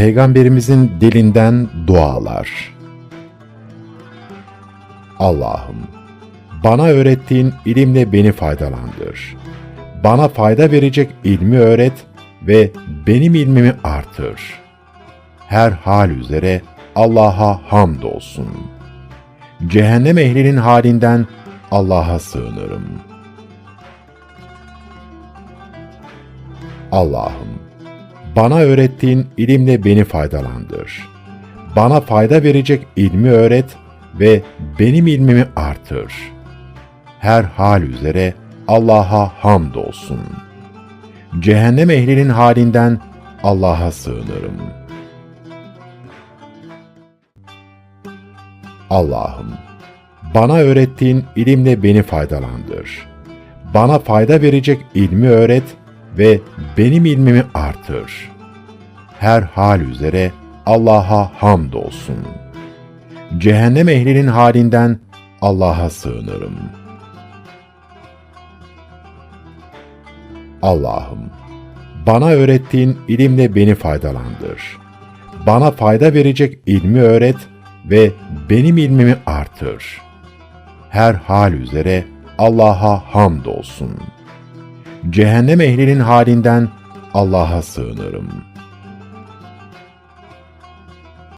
Peygamberimizin dilinden dualar. Allah'ım, bana öğrettiğin ilimle beni faydalandır. Bana fayda verecek ilmi öğret ve benim ilmimi artır. Her hal üzere Allah'a hamdolsun. Cehennem ehlinin halinden Allah'a sığınırım. Allah'ım, bana öğrettiğin ilimle beni faydalandır. Bana fayda verecek ilmi öğret ve benim ilmimi artır. Her hal üzere Allah'a hamdolsun. Cehennem ehlinin halinden Allah'a sığınırım. Allah'ım, bana öğrettiğin ilimle beni faydalandır. Bana fayda verecek ilmi öğret ve benim ilmimi artır. Her hal üzere Allah'a hamdolsun. Cehennem ehlinin halinden Allah'a sığınırım. Allah'ım, bana öğrettiğin ilimle beni faydalandır. Bana fayda verecek ilmi öğret ve benim ilmimi artır. Her hal üzere Allah'a hamdolsun. Cehennem ehlinin halinden Allah'a sığınırım.''